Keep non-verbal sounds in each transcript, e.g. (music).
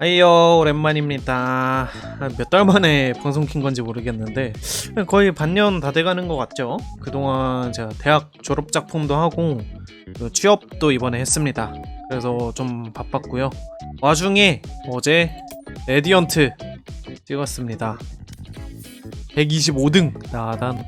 아이요 오랜만입니다. 몇 달 만에 방송 킨 건지 모르겠는데 거의 반년 다 돼가는 것 같죠? 그동안 제가 대학 졸업 작품도 하고 또 취업도 이번에 했습니다. 그래서 좀 바빴고요. 와중에 어제 레디언트 찍었습니다. 125등 나단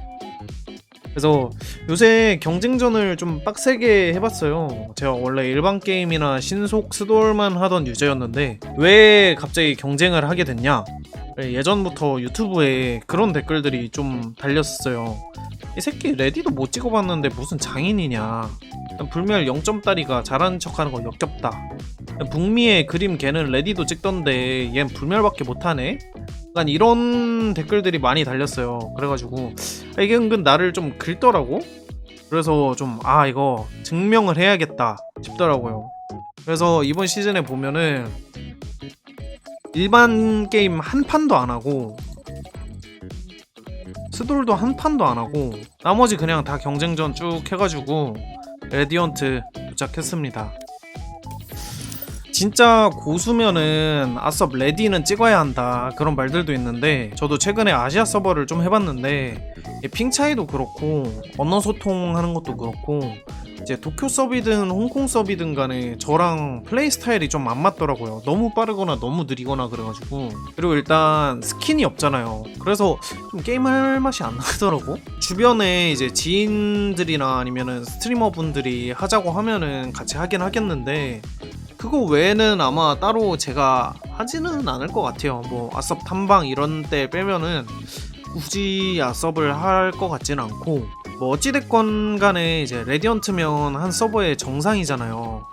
그래서 요새 경쟁전을 좀 빡세게 해봤어요. 제가 원래 일반 게임이나 신속 스돌만 하던 유저였는데 왜 갑자기 경쟁을 하게 됐냐? 예전부터 유튜브에 그런 댓글들이 좀 달렸었어요. 이 새끼 레디도 못 찍어봤는데 무슨 장인이냐? 불멸 0점짜리가 잘하는 척하는 거 역겹다. 북미의 그림 걔는 레디도 찍던데 얜 불멸밖에 못하네? 약간 이런 댓글들이 많이 달렸어요. 그래가지고 아, 이게 은근 나를 좀 긁더라고. 그래서 좀 아 이거 증명을 해야겠다 싶더라고요. 그래서 이번 시즌에 보면은 일반 게임 한 판도 안 하고 스돌도 한 판도 안 하고 나머지 그냥 다 경쟁전 쭉 해가지고 레디언트 도착했습니다. 진짜 고수면은 아섭 레디는 찍어야 한다 그런 말들도 있는데 저도 최근에 아시아 서버를 좀 해봤는데 이핑 차이도 그렇고 언어 소통하는 것도 그렇고 이제 도쿄 서비든 홍콩 서비든 간에 저랑 플레이 스타일이 좀 안 맞더라고요. 너무 빠르거나 너무 느리거나 그래가지고. 그리고 일단 스킨이 없잖아요. 그래서 좀 게임할 맛이 안 나더라고. 주변에 이제 지인들이나 아니면은 스트리머 분들이 하자고 하면은 같이 하긴 하겠는데 그거 외에는 아마 따로 제가 하지는 않을 것 같아요. 뭐 아섭 탐방 이런 때 빼면은 굳이 아섭을 할 것 같지는 않고 뭐 어찌됐건 간에 이제 레디언트면 한 서버의 정상이잖아요.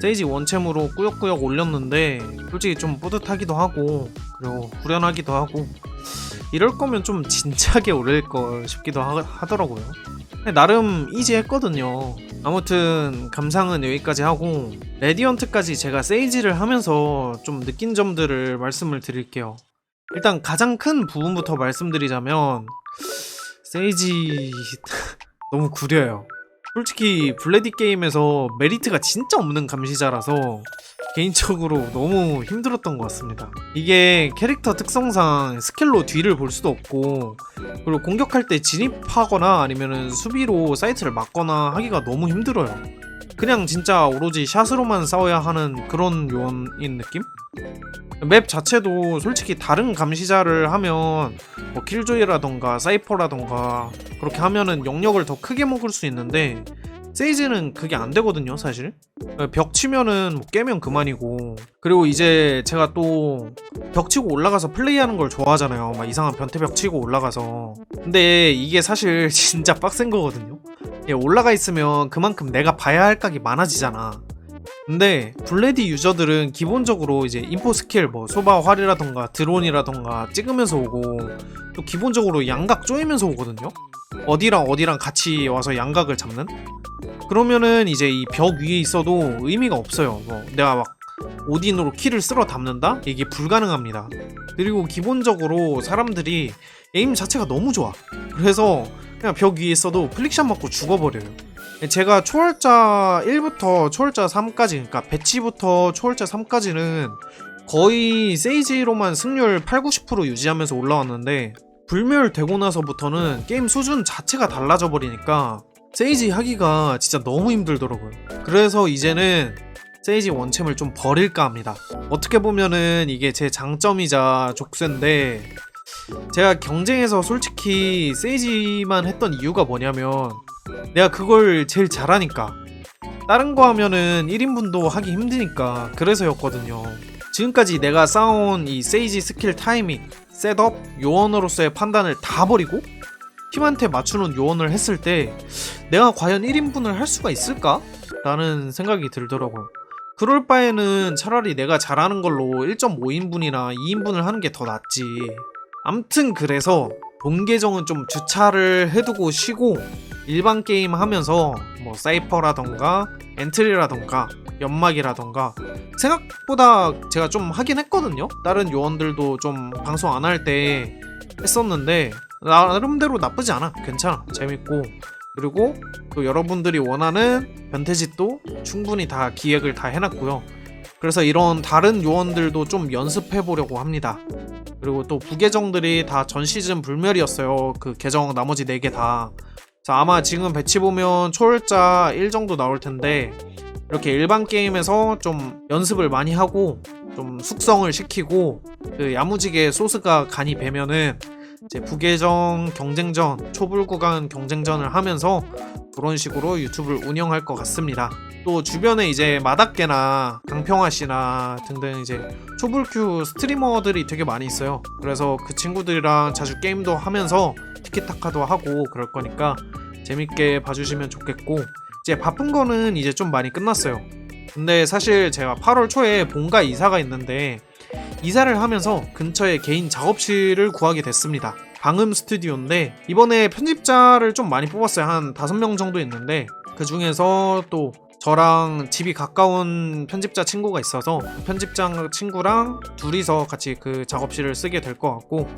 세이지 원챔으로 꾸역꾸역 올렸는데 솔직히 좀 뿌듯하기도 하고 그리고 후련하기도 하고 이럴 거면 좀 진지하게 올릴 걸 싶기도 하, 하더라고요. 근데 나름 이지 했거든요. 아무튼 감상은 여기까지 하고 레디언트까지 제가 세이지를 하면서 좀 느낀 점들을 말씀을 드릴게요. 일단 가장 큰 부분부터 말씀드리자면 세이지 (laughs) 너무 구려요. 솔직히 블레디 게임에서 메리트가 진짜 없는 감시자라서 개인적으로 너무 힘들었던 것 같습니다. 이게 캐릭터 특성상 스킬로 뒤를 볼 수도 없고 그리고 공격할 때 진입하거나 아니면 수비로 사이트를 막거나 하기가 너무 힘들어요. 그냥 진짜 오로지 샷으로만 싸워야 하는 그런 요원인 느낌? 맵 자체도 솔직히 다른 감시자를 하면 뭐 킬조이라던가 사이퍼라던가 그렇게 하면은 영역을 더 크게 먹을 수 있는데 세이지는 그게 안 되거든요, 사실. 벽 치면은 뭐 깨면 그만이고. 그리고 이제 제가 또 벽 치고 올라가서 플레이하는 걸 좋아하잖아요. 막 이상한 변태벽 치고 올라가서. 근데 이게 사실 (laughs) 진짜 빡센 거거든요. 예, 올라가 있으면 그만큼 내가 봐야 할 각이 많아지잖아. 근데 블레디 유저들은 기본적으로 이제 인포 스킬 뭐 소바 활이라던가 드론이라던가 찍으면서 오고 또 기본적으로 양각 쪼이면서 오거든요. 어디랑 어디랑 같이 와서 양각을 잡는? 그러면은 이제 이 벽 위에 있어도 의미가 없어요. 뭐 내가 막 오딘으로 키를 쓸어 담는다? 이게 불가능합니다. 그리고 기본적으로 사람들이 에임 자체가 너무 좋아. 그래서 그냥 벽 위에 있어도 플릭샷 맞고 죽어버려요. 제가 초월자 1부터 초월자 3까지, 그러니까 배치부터 초월자 3까지는 거의 세이지로만 승률 8, 90% 유지하면서 올라왔는데 불멸 되고 나서부터는 게임 수준 자체가 달라져 버리니까 세이지 하기가 진짜 너무 힘들더라고요. 그래서 이제는 세이지 원챔을 좀 버릴까 합니다. 어떻게 보면은 이게 제 장점이자 족쇄인데 제가 경쟁에서 솔직히 세이지만 했던 이유가 뭐냐면 내가 그걸 제일 잘하니까 다른 거 하면은 1인분도 하기 힘드니까 그래서였거든요. 지금까지 내가 쌓아온 이 세이지 스킬 타이밍, 셋업, 요원으로서의 판단을 다 버리고 팀한테 맞추는 요원을 했을 때 내가 과연 1인분을 할 수가 있을까? 라는 생각이 들더라고요. 그럴 바에는 차라리 내가 잘하는 걸로 1.5인분이나 2인분을 하는 게 더 낫지. 암튼 그래서 본 계정은 좀 주차를 해두고 쉬고 일반 게임 하면서 뭐 사이퍼라던가 엔트리라던가 연막이라던가 생각보다 제가 좀 하긴 했거든요. 다른 요원들도 좀 방송 안 할 때 했었는데 나름대로 나쁘지 않아. 괜찮아. 재밌고 그리고 또 여러분들이 원하는 변태짓도 충분히 다 기획을 다 해놨고요. 그래서 이런 다른 요원들도 좀 연습해 보려고 합니다. 그리고 또 부계정들이 다 전 시즌 불멸이었어요. 그 계정 나머지 4개 다. 자, 아마 지금 배치 보면 초월자 1 정도 나올 텐데 이렇게 일반 게임에서 좀 연습을 많이 하고 좀 숙성을 시키고 그 야무지게 소스가 간이 배면은 이제 부계정 경쟁전, 초불 구간 경쟁전을 하면서 그런 식으로 유튜브를 운영할 것 같습니다. 또 주변에 이제 마닥개나 강평화 씨나 등등 이제 초불큐 스트리머들이 되게 많이 있어요. 그래서 그 친구들이랑 자주 게임도 하면서 티키타카도 하고 그럴 거니까 재밌게 봐주시면 좋겠고 이제 바쁜 거는 이제 좀 많이 끝났어요. 근데 사실 제가 8월 초에 본가 이사가 있는데 이사를 하면서 근처에 개인 작업실을 구하게 됐습니다. 방음 스튜디오인데 이번에 편집자를 좀 많이 뽑았어요. 한 5명 정도 있는데 그 중에서 또 저랑 집이 가까운 편집자 친구가 있어서 그 편집자 친구랑 둘이서 같이 그 작업실을 쓰게 될 것 같고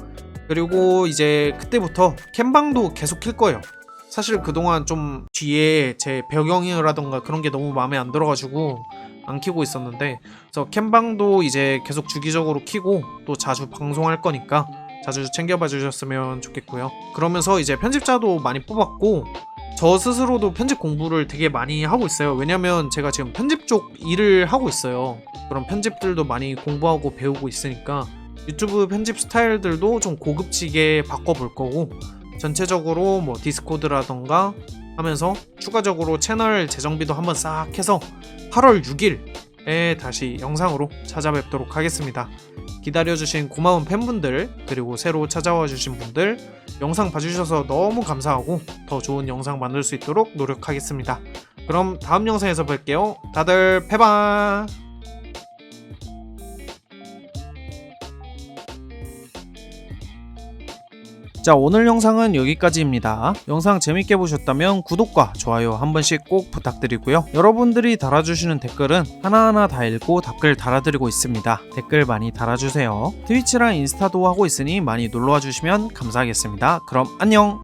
그리고 이제 그때부터 캠방도 계속 킬 거예요. 사실 그동안 좀 뒤에 제 배경이라던가 그런 게 너무 마음에 안 들어가지고 안 키고 있었는데 그래서 캠방도 이제 계속 주기적으로 키고 또 자주 방송할 거니까 자주 챙겨봐 주셨으면 좋겠고요. 그러면서 이제 편집자도 많이 뽑았고 저 스스로도 편집 공부를 되게 많이 하고 있어요. 왜냐면 제가 지금 편집 쪽 일을 하고 있어요. 그런 편집들도 많이 공부하고 배우고 있으니까 유튜브 편집 스타일들도 좀 고급지게 바꿔볼 거고 전체적으로 뭐 디스코드라던가 하면서 추가적으로 채널 재정비도 한번 싹 해서 8월 6일에 다시 영상으로 찾아뵙도록 하겠습니다. 기다려주신 고마운 팬분들 그리고 새로 찾아와 주신 분들 영상 봐주셔서 너무 감사하고 더 좋은 영상 만들 수 있도록 노력하겠습니다. 그럼 다음 영상에서 뵐게요. 다들 패바! 자 오늘 영상은 여기까지입니다. 영상 재밌게 보셨다면 구독과 좋아요 한 번씩 꼭 부탁드리고요. 여러분들이 달아주시는 댓글은 하나하나 다 읽고 답글 달아드리고 있습니다. 댓글 많이 달아주세요. 트위치랑 인스타도 하고 있으니 많이 놀러와 주시면 감사하겠습니다. 그럼 안녕!